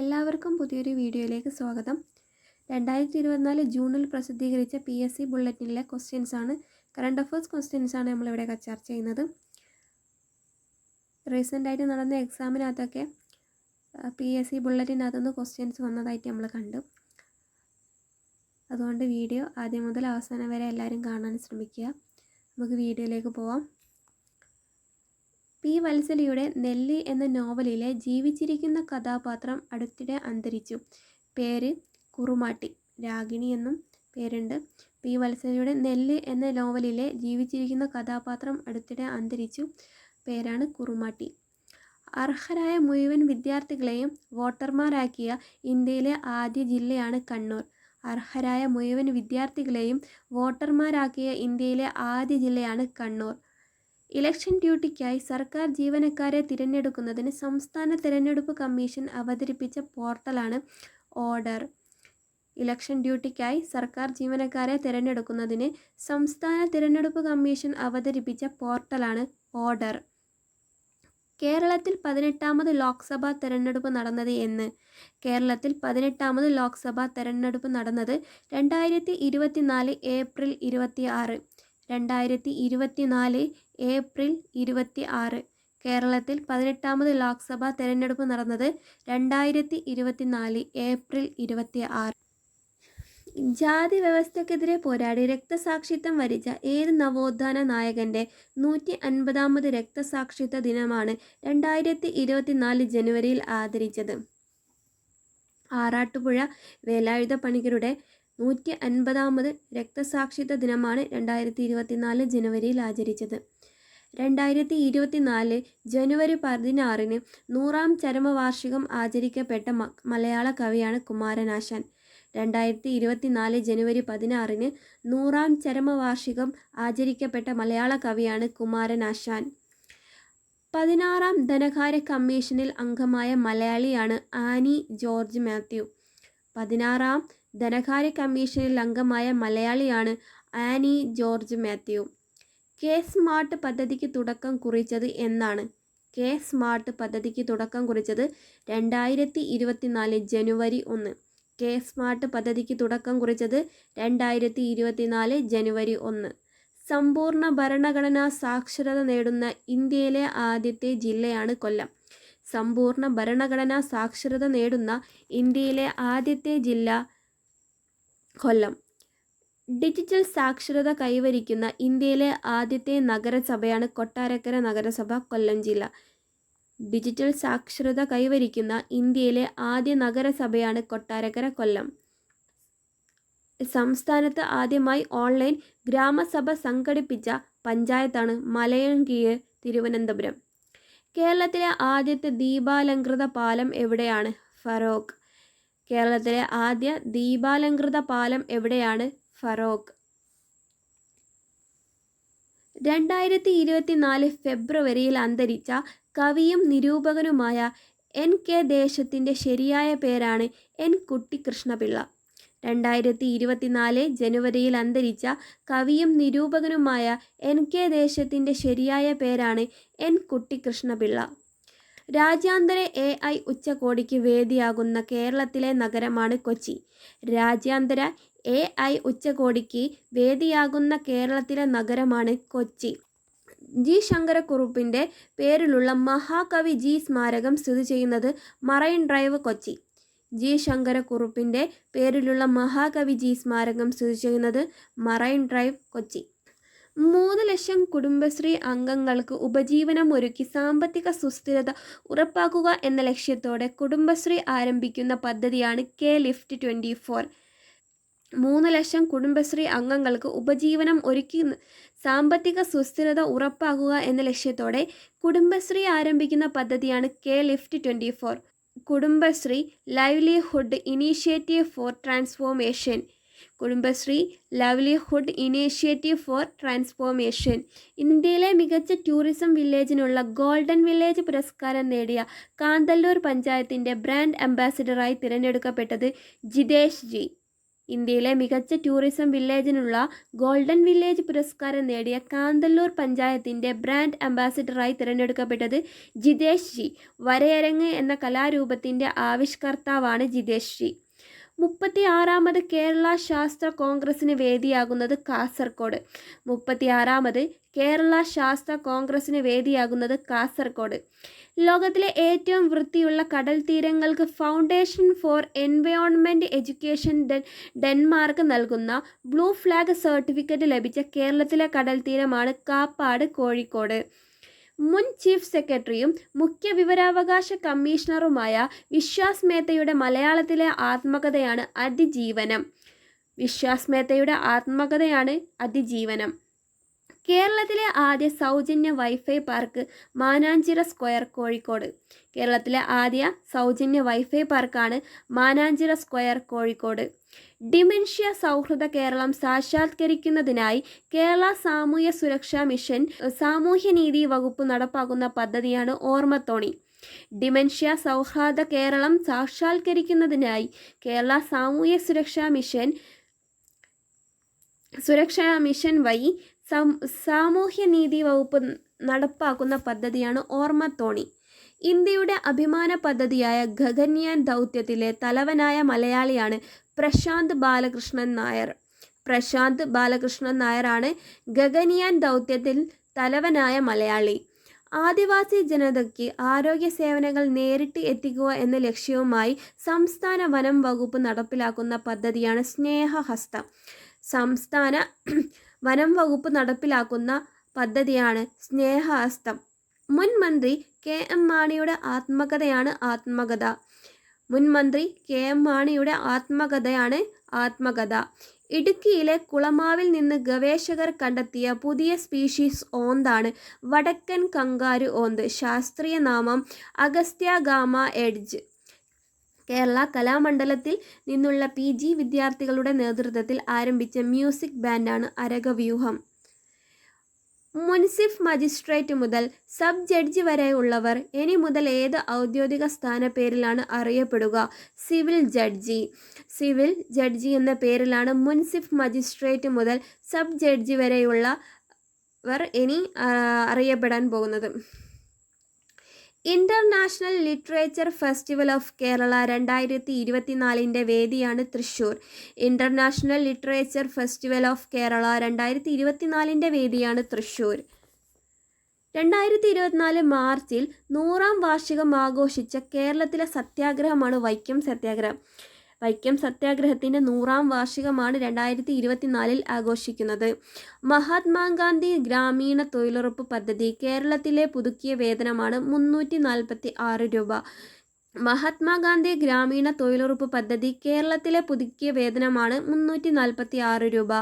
എല്ലാവർക്കും പുതിയൊരു വീഡിയോയിലേക്ക് സ്വാഗതം. രണ്ടായിരത്തി ഇരുപത്തിനാല് ജൂണിൽ പ്രസിദ്ധീകരിച്ച പി എസ് സി ബുള്ളറ്റിനിലെ ക്വസ്റ്റ്യൻസ് ആണ്. കറണ്ട് അഫേഴ്സ് ക്വസ്റ്റ്യൻസ് ആണ് നമ്മളിവിടെ ചർച്ച ചെയ്യുന്നത്. റീസെന്റായിട്ട് നടന്ന എക്സാമിനകത്തൊക്കെ പി എസ് സി ബുള്ളറ്റിനകത്തുനിന്ന് ക്വസ്റ്റ്യൻസ് വന്നതായിട്ട് നമ്മൾ കണ്ടു. അതുകൊണ്ട് വീഡിയോ ആദ്യം മുതൽ അവസാനം വരെ എല്ലാവരും കാണാൻ ശ്രമിക്കുക. നമുക്ക് വീഡിയോയിലേക്ക് പോവാം. പി വത്സലിയുടെ നെല്ല് എന്ന നോവലിലെ ജീവിച്ചിരിക്കുന്ന കഥാപാത്രം അടുത്തിടെ അന്തരിച്ചു. പേര് കുറുമാട്ടി. രാഗിണി എന്നും പേരുണ്ട്. പി വത്സലിയുടെ നെല്ല് എന്ന നോവലിലെ ജീവിച്ചിരിക്കുന്ന കഥാപാത്രം അടുത്തിടെ അന്തരിച്ചു. പേരാണ് കുറുമാട്ടി. അർഹരായ മുഴുവൻ വിദ്യാർത്ഥികളെയും വോട്ടർമാരാക്കിയ ഇന്ത്യയിലെ ആദ്യ ജില്ലയാണ് കണ്ണൂർ. അർഹരായ മുഴുവൻ വിദ്യാർത്ഥികളെയും വോട്ടർമാരാക്കിയ ഇന്ത്യയിലെ ആദ്യ ജില്ലയാണ് കണ്ണൂർ. ഇലക്ഷൻ ഡ്യൂട്ടിക്കായി സർക്കാർ ജീവനക്കാരെ തിരഞ്ഞെടുക്കുന്നതിന് സംസ്ഥാന തിരഞ്ഞെടുപ്പ് കമ്മീഷൻ അവതരിപ്പിച്ച പോർട്ടലാണ് ഓർഡർ. ഇലക്ഷൻ ഡ്യൂട്ടിക്കായി സർക്കാർ ജീവനക്കാരെ തിരഞ്ഞെടുക്കുന്നതിന് സംസ്ഥാന തിരഞ്ഞെടുപ്പ് കമ്മീഷൻ അവതരിപ്പിച്ച പോർട്ടലാണ് ഓർഡർ. കേരളത്തിൽ പതിനെട്ടാമത് ലോക്സഭാ തെരഞ്ഞെടുപ്പ് നടന്നത് എന്ന്. കേരളത്തിൽ പതിനെട്ടാമത് ലോക്സഭാ തെരഞ്ഞെടുപ്പ് നടന്നത് രണ്ടായിരത്തി ഇരുപത്തിനാല് ഏപ്രിൽ ഇരുപത്തി ആറ് രണ്ടായിരത്തി ഇരുപത്തിനാല് ഏപ്രിൽ ഇരുപത്തി ആറ് കേരളത്തിൽ പതിനെട്ടാമത് ലോക്സഭാ തെരഞ്ഞെടുപ്പ് നടന്നത് രണ്ടായിരത്തി ഇരുപത്തിനാല് ഏപ്രിൽ ഇരുപത്തി ആറ് ജാതി വ്യവസ്ഥക്കെതിരെ പോരാടി രക്തസാക്ഷിത്വം വരിച്ച ഏത് നവോത്ഥാന നായകന്റെ നൂറ്റി അൻപതാമത് രക്തസാക്ഷിത്വ ദിനമാണ് രണ്ടായിരത്തി ഇരുപത്തിനാല് ജനുവരിയിൽ ആദരിച്ചത്? ആറാട്ടുപുഴ വേലായുധ പണിക്കരുടെ നൂറ്റി അൻപതാമത് രക്തസാക്ഷിത്വ ദിനമാണ് രണ്ടായിരത്തി ഇരുപത്തിനാല് ജനുവരിയിൽ ആചരിച്ചത്. രണ്ടായിരത്തി ഇരുപത്തിനാല് ജനുവരി പതിനാറിന് നൂറാം ചരമവാർഷികം ആചരിക്കപ്പെട്ട മലയാള കവിയാണ് കുമാരനാശാൻ. രണ്ടായിരത്തി ഇരുപത്തിനാല് ജനുവരി പതിനാറിന് നൂറാം ചരമവാർഷികം ആചരിക്കപ്പെട്ട മലയാള കവിയാണ് കുമാരനാശാൻ. പതിനാറാം ധനകാര്യ കമ്മീഷനിൽ അംഗമായ മലയാളിയാണ് ആനി ജോർജ് മാത്യു. പതിനാറാം ധനകാര്യ കമ്മീഷനിൽ അംഗമായ മലയാളിയാണ് ആനി ജോർജ് മാത്യു. കെ സ്മാർട്ട് പദ്ധതിക്ക് തുടക്കം കുറിച്ചത് എന്നാണ്. കെ സ്മാർട്ട് പദ്ധതിക്ക് തുടക്കം കുറിച്ചത് രണ്ടായിരത്തി ഇരുപത്തിനാല് ജനുവരി ഒന്ന്. കെ സ്മാർട്ട് പദ്ധതിക്ക് തുടക്കം കുറിച്ചത് രണ്ടായിരത്തി ഇരുപത്തിനാല് ജനുവരി ഒന്ന്. സമ്പൂർണ ഭരണഘടനാ സാക്ഷരത നേടുന്ന ഇന്ത്യയിലെ ആദ്യത്തെ ജില്ലയാണ് കൊല്ലം. സമ്പൂർണ ഭരണഘടനാ സാക്ഷരത നേടുന്ന ഇന്ത്യയിലെ ആദ്യത്തെ ജില്ല കൊല്ലം. ഡിജിറ്റൽ സാക്ഷരത കൈവരിക്കുന്ന ഇന്ത്യയിലെ ആദ്യത്തെ നഗരസഭയാണ് കൊട്ടാരക്കര നഗരസഭ കൊല്ലം ജില്ല. ഡിജിറ്റൽ സാക്ഷരത കൈവരിക്കുന്ന ഇന്ത്യയിലെ ആദ്യ നഗരസഭയാണ് കൊട്ടാരക്കര കൊല്ലം. സംസ്ഥാനത്ത് ആദ്യമായി ഓൺലൈൻ ഗ്രാമസഭ സംഘടിപ്പിച്ച പഞ്ചായത്താണ് മലയൻകീഴ് തിരുവനന്തപുരം. കേരളത്തിലെ ആദ്യത്തെ ദീപാലങ്കൃത പാലം എവിടെയാണ്? ഫറോക്ക്. കേരളത്തിലെ ആദ്യ ദീപാലങ്കൃത പാലം എവിടെയാണ്? ഫറോക്ക്. രണ്ടായിരത്തി ഇരുപത്തിനാല് ഫെബ്രുവരിയിൽ അന്തരിച്ച കവിയും നിരൂപകനുമായ എൻ കെ ദേശത്തിന്റെ ശരിയായ പേരാണ് എൻ കുട്ടിക്കൃഷ്ണപിള്ള രണ്ടായിരത്തി ഇരുപത്തിനാല് ജനുവരിയിൽ അന്തരിച്ച കവിയും നിരൂപകനുമായ എൻ കെ ദേശത്തിന്റെ ശരിയായ പേരാണ് എൻ കുട്ടിക്കൃഷ്ണപിള്ള രാജ്യാന്തര എ ഐ ഉച്ചകോടിക്ക് വേദിയാകുന്ന കേരളത്തിലെ നഗരമാണ് കൊച്ചി. രാജ്യാന്തര എ ഐ ഉച്ചകോടിക്ക് വേദിയാകുന്ന കേരളത്തിലെ നഗരമാണ് കൊച്ചി. ജി ശങ്കരക്കുറുപ്പിന്റെ പേരിലുള്ള മഹാകവി ജി സ്മാരകം സ്ഥിതി ചെയ്യുന്നത് മറൈൻ ഡ്രൈവ് കൊച്ചി. ജി ശങ്കരക്കുറുപ്പിന്റെ പേരിലുള്ള മഹാകവി ജി സ്മാരകം സ്ഥിതി ചെയ്യുന്നത് മറൈൻ ഡ്രൈവ് കൊച്ചി. മൂന്ന് ലക്ഷം കുടുംബശ്രീ അംഗങ്ങൾക്ക് ഉപജീവനം ഒരുക്കി സാമ്പത്തിക സുസ്ഥിരത ഉറപ്പാക്കുക എന്ന ലക്ഷ്യത്തോടെ കുടുംബശ്രീ ആരംഭിക്കുന്ന പദ്ധതിയാണ് കെ ലിഫ്റ്റ് ട്വന്റി ഫോർ. മൂന്ന് ലക്ഷം കുടുംബശ്രീ അംഗങ്ങൾക്ക് ഉപജീവനം ഒരുക്കി സാമ്പത്തിക സുസ്ഥിരത ഉറപ്പാക്കുക എന്ന ലക്ഷ്യത്തോടെ കുടുംബശ്രീ ആരംഭിക്കുന്ന പദ്ധതിയാണ് K lift twenty four. Kudumbashree livelihood initiative for transformation. Kudumbashree livelihood initiative for transformation. ഇന്ത്യയിലെ മികച്ച ടൂറിസം വില്ലേജിനുള്ള ഗോൾഡൻ വില്ലേജ് പുരസ്കാരം നേടിയ കാന്തല്ലൂർ പഞ്ചായത്തിന്റെ ബ്രാൻഡ് അംബാസിഡറായി തിരഞ്ഞെടുക്കപ്പെട്ടത് ജിതേഷ് ജി. ഇന്ത്യയിലെ മികച്ച ടൂറിസം വില്ലേജിനുള്ള ഗോൾഡൻ വില്ലേജ് പുരസ്കാരം നേടിയ കാന്തല്ലൂർ പഞ്ചായത്തിന്റെ ബ്രാൻഡ് അംബാസിഡറായി തിരഞ്ഞെടുക്കപ്പെട്ടത് ജിതേഷ് ജി. വരയരങ്ങ് എന്ന കലാരൂപത്തിന്റെ ആവിഷ്കർത്താവാണ് ജിതേഷ് ജി. മുപ്പത്തി ആറാമത് കേരള ശാസ്ത്ര കോൺഗ്രസിന് വേദിയാകുന്നത് കാസർഗോഡ് മുപ്പത്തി ആറാമത് കേരള ശാസ്ത്ര കോൺഗ്രസിന് വേദിയാകുന്നത് കാസർഗോഡ് ലോകത്തിലെ ഏറ്റവും വൃത്തിയുള്ള കടൽ തീരങ്ങൾക്ക് foundation for environment education Den Denmark നൽകുന്ന ബ്ലൂ ഫ്ലാഗ് സർട്ടിഫിക്കറ്റ് ലഭിച്ച കേരളത്തിലെ കടൽ തീരമാണ് കാപ്പാട് കോഴിക്കോട്. മുൻ ചീഫ് സെക്രട്ടറിയും മുഖ്യ വിവരാവകാശ കമ്മീഷണറുമായ വിശ്വാസ് മേത്തയുടെ മലയാളത്തിലെ ആത്മകഥയാണ് അതിജീവനം. വിശ്വാസ് മേത്തയുടെ ആത്മകഥയാണ് അതിജീവനം. കേരളത്തിലെ ആദ്യ സൗജന്യ wifi park Mananchira square Kozhikode. കേരളത്തിലെ ആദ്യ സൗജന്യ വൈഫൈ പാർക്കാണ് മാനാഞ്ചിറ സ്ക്വയർ കോഴിക്കോട്. ഡിമെൻഷ്യ സൗഹൃദ കേരളം സാക്ഷാത്കരിക്കുന്നതിനായി കേരള സാമൂഹ്യ സുരക്ഷാ മിഷൻ സാമൂഹ്യനീതി വകുപ്പ് നടപ്പാക്കുന്ന പദ്ധതിയാണ് ഓർമ്മത്തോണി. ഡിമെൻഷ്യ സൗഹാർദ്ദ കേരളം സാക്ഷാത്കരിക്കുന്നതിനായി കേരള സാമൂഹ്യ സുരക്ഷാ മിഷൻ സുരക്ഷാ മിഷൻ വഴി സാമൂഹ്യനീതി വകുപ്പ് നടപ്പാക്കുന്ന പദ്ധതിയാണ് ഓർമ്മത്തോണി. ഇന്ത്യയുടെ അഭിമാന പദ്ധതിയായ ഗഗൻയാൻ ദൗത്യത്തിലെ തലവനായ മലയാളിയാണ് പ്രശാന്ത് ബാലകൃഷ്ണൻ നായർ. പ്രശാന്ത് ബാലകൃഷ്ണൻ നായരാണ് ഗഗനിയാൻ ദൗത്യത്തിൽ തലവനായ മലയാളി. ആദിവാസി ജനതയ്ക്ക് ആരോഗ്യ സേവനങ്ങൾ നേരിട്ട് എത്തിക്കുക എന്ന ലക്ഷ്യവുമായി സംസ്ഥാന വനം വകുപ്പ് നടപ്പിലാക്കുന്ന പദ്ധതിയാണ് സ്നേഹഹസ്തം. സംസ്ഥാന വനം വകുപ്പ് നടപ്പിലാക്കുന്ന പദ്ധതിയാണ് സ്നേഹഹസ്തം മുൻ മന്ത്രി കെ എം മാണിയുടെ ആത്മകഥയാണ് ആത്മകഥ. മുൻ മന്ത്രി കെ എം മാണിയുടെ ആത്മകഥയാണ് ആത്മകഥ. ഇടുക്കിയിലെ കുളമാവിൽ നിന്ന് ഗവേഷകർ കണ്ടെത്തിയ പുതിയ സ്പീഷീസ് ഓന്താണ് വടക്കൻ കങ്കാരു ഓന്ത്. ശാസ്ത്രീയ നാമം അഗസ്ത്യാഗാമ എഡ്ജ്. കേരള കലാമണ്ഡലത്തിൽ നിന്നുള്ള പി ജി വിദ്യാർത്ഥികളുടെ നേതൃത്വത്തിൽ ആരംഭിച്ച മ്യൂസിക് ബാൻഡാണ് അരകവ്യൂഹം. മുൻസിഫ് മജിസ്ട്രേറ്റ് മുതൽ സബ് ജഡ്ജി വരെയുള്ളവർ ഇനി മുതൽ ഏത് ഔദ്യോഗിക സ്ഥാനപ്പേരിലാണ് അറിയപ്പെടുക? Civil judge. സിവിൽ ജഡ്ജി എന്ന പേരിലാണ് മുൻസിഫ് മജിസ്ട്രേറ്റ് മുതൽ സബ് ജഡ്ജി വരെയുള്ളവർ ഇനി അറിയപ്പെടാൻ പോകുന്നത്. International literature festival of Kerala രണ്ടായിരത്തി ഇരുപത്തിനാലിന്റെ വേദിയാണ് Thrissur. International literature festival of Kerala രണ്ടായിരത്തി ഇരുപത്തിനാലിന്റെ വേദിയാണ് തൃശ്ശൂർ. രണ്ടായിരത്തി ഇരുപത്തിനാല് മാർച്ചിൽ നൂറാം വാർഷികം ആഘോഷിച്ച കേരളത്തിലെ സത്യാഗ്രഹമാണ് വൈക്കം സത്യാഗ്രഹം. വൈക്കം സത്യാഗ്രഹത്തിന്റെ നൂറാം വാർഷികമാണ് രണ്ടായിരത്തി ഇരുപത്തിനാലിൽ ആഘോഷിക്കുന്നത്. മഹാത്മാഗാന്ധി ഗ്രാമീണ തൊഴിലുറപ്പ് പദ്ധതി കേരളത്തിലെ പുതുക്കിയ വേതനമാണ് മുന്നൂറ്റി നാൽപ്പത്തി ആറ് രൂപ. മഹാത്മാഗാന്ധി ഗ്രാമീണ തൊഴിലുറപ്പ് പദ്ധതി കേരളത്തിലെ പുതുക്കിയ വേതനമാണ് മുന്നൂറ്റി നാൽപ്പത്തി ആറ് രൂപ.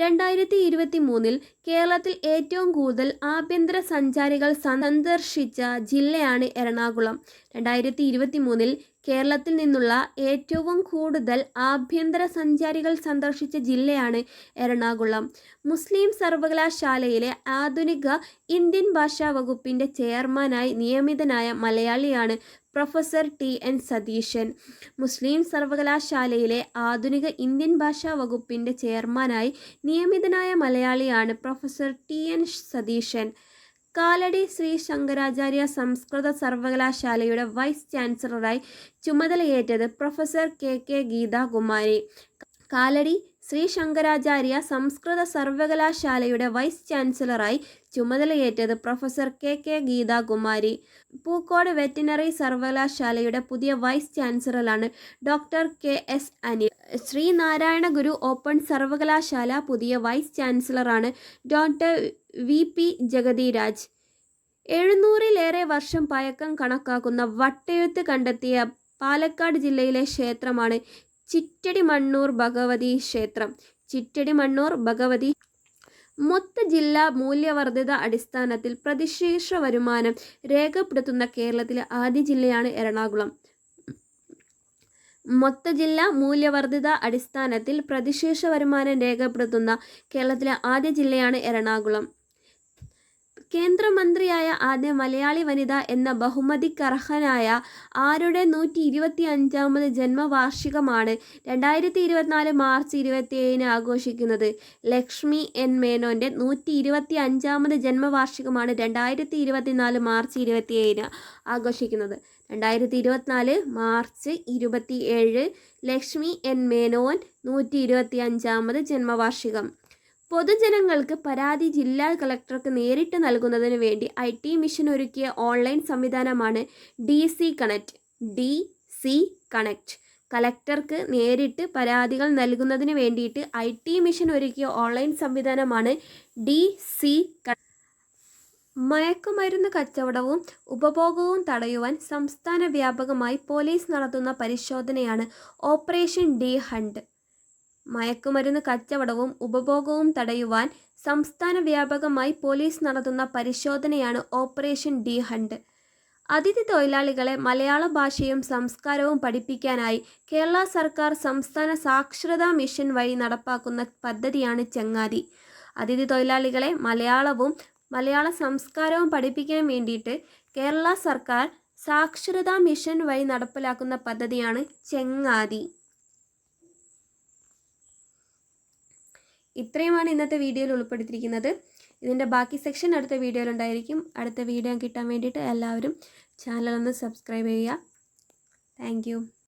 രണ്ടായിരത്തി ഇരുപത്തി മൂന്നിൽ കേരളത്തിൽ ഏറ്റവും കൂടുതൽ ആഭ്യന്തര സഞ്ചാരികൾ സന്ദർശിച്ച ജില്ലയാണ് എറണാകുളം. രണ്ടായിരത്തി ഇരുപത്തി മൂന്നിൽ കേരളത്തിൽ നിന്നുള്ള ഏറ്റവും കൂടുതൽ ആഭ്യന്തര സഞ്ചാരികൾ സന്ദർശിച്ച ജില്ലയാണ് എറണാകുളം. മുസ്ലിം സർവകലാശാലയിലെ ആധുനിക ഇന്ത്യൻ ഭാഷാ വകുപ്പിന്റെ ചെയർമാനായി നിയമിതനായ മലയാളിയാണ് professor T N Satheesan. Muslim സർവകലാശാലയിലെ ആധുനിക ഇന്ത്യൻ ഭാഷാ വകുപ്പിന്റെ ചെയർമാനായി നിയമിതനായ മലയാളിയാണ് professor T N Satheesan. Kalady Sree Sankaracharya സംസ്കൃത സർവകലാശാലയുടെ വൈസ് ചാൻസലറായി ചുമതലയേറ്റത് professor K K Geethakumari. Kalady Sree Sankaracharya സംസ്കൃത സർവകലാശാലയുടെ വൈസ് ചാൻസലറായി ചുമതലയേറ്റത് professor K K Geethakumari. Pookode veterinary സർവകലാശാലയുടെ പുതിയ vice ചാൻസലറാണ് doctor K S Anil. Sreenarayana Guru open സർവകലാശാല പുതിയ വൈസ് ചാൻസലറാണ് ഡോക്ടർ വി പി ജഗതിരാജ്. എഴുന്നൂറിലേറെ വർഷം പഴക്കം കണക്കാക്കുന്ന വട്ടെഴുത്ത് കണ്ടെത്തിയ പാലക്കാട് ജില്ലയിലെ ക്ഷേത്രമാണ് ചിറ്റടി മണ്ണൂർ ഭഗവതി ക്ഷേത്രം. ചിറ്റടി മണ്ണൂർ ഭഗവതി മൊത്ത ജില്ലാ മൂല്യവർദ്ധിത അടിസ്ഥാനത്തിൽ പ്രതിശീർഷ വരുമാനം രേഖപ്പെടുത്തുന്ന കേരളത്തിലെ ആദ്യ ജില്ലയാണ് എറണാകുളം. മൊത്ത ജില്ലാ മൂല്യവർദ്ധിത അടിസ്ഥാനത്തിൽ പ്രതിശീർഷ വരുമാനം രേഖപ്പെടുത്തുന്ന കേരളത്തിലെ ആദ്യ ജില്ലയാണ് എറണാകുളം. കേന്ദ്രമന്ത്രിയായ ആദ്യ മലയാളി വനിത എന്ന ബഹുമതിക്കർഹനായ ആരുടെ നൂറ്റി ഇരുപത്തി അഞ്ചാമത് ജന്മവാർഷികമാണ് രണ്ടായിരത്തി ഇരുപത്തിനാല് മാർച്ച് ഇരുപത്തിയേഴിന് ആഘോഷിക്കുന്നത്? ലക്ഷ്മി എൻ മേനോന്റെ നൂറ്റി ഇരുപത്തി അഞ്ചാമത് ജന്മവാർഷികമാണ് രണ്ടായിരത്തി ഇരുപത്തിനാല് മാർച്ച് ഇരുപത്തിയേഴിന് ആഘോഷിക്കുന്നത്. രണ്ടായിരത്തി ഇരുപത്തിനാല് മാർച്ച് ഇരുപത്തി ഏഴ് ലക്ഷ്മി എൻ മേനോൻ നൂറ്റി ഇരുപത്തി അഞ്ചാമത് ജന്മവാർഷികം. പൊതുജനങ്ങൾക്ക് പരാതി ജില്ലാ കളക്ടർക്ക് നേരിട്ട് നൽകുന്നതിന് വേണ്ടി ഐ ടി മിഷൻ ഒരുക്കിയ ഓൺലൈൻ സംവിധാനമാണ് D C connect. D C connect. കളക്ടർക്ക് നേരിട്ട് പരാതികൾ നൽകുന്നതിന് വേണ്ടിയിട്ട് ഐ ടി മിഷൻ ഒരുക്കിയ ഓൺലൈൻ സംവിധാനമാണ് ഡി സി മയക്കുമരുന്ന് കച്ചവടവും ഉപഭോഗവും തടയുവാൻ സംസ്ഥാന വ്യാപകമായി പോലീസ് നടത്തുന്ന പരിശോധനയാണ് ഓപ്പറേഷൻ ഡി ഹണ്ട്. മയക്കുമരുന്ന് കച്ചവടവും ഉപഭോഗവും തടയുവാൻ സംസ്ഥാന വ്യാപകമായി പോലീസ് നടത്തുന്ന പരിശോധനയാണ് ഓപ്പറേഷൻ ഡി ഹണ്ട്. അതിഥി തൊഴിലാളികളെ മലയാള ഭാഷയും സംസ്കാരവും പഠിപ്പിക്കാനായി കേരള സർക്കാർ സംസ്ഥാന സാക്ഷരതാ മിഷൻ വഴി നടപ്പാക്കുന്ന പദ്ധതിയാണ് ചങ്ങാതി. അതിഥി തൊഴിലാളികളെ മലയാളവും മലയാള സംസ്കാരവും പഠിപ്പിക്കാൻ വേണ്ടിയിട്ട് കേരള സർക്കാർ സാക്ഷരതാ മിഷൻ വഴി നടപ്പിലാക്കുന്ന പദ്ധതിയാണ് ചെങ്ങാതി. ഇത്രയുമാണ് ഇന്നത്തെ വീഡിയോയിൽ ഉൾപ്പെടുത്തിയിരിക്കുന്നത്. ഇതിന്റെ ബാക്കി സെക്ഷൻ അടുത്ത വീഡിയോയിൽ ഉണ്ടായിരിക്കും. അടുത്ത വീഡിയോ കിട്ടാൻ വേണ്ടിയിട്ട് എല്ലാവരും ചാനലൊന്ന് സബ്സ്ക്രൈബ് ചെയ്യുക. താങ്ക്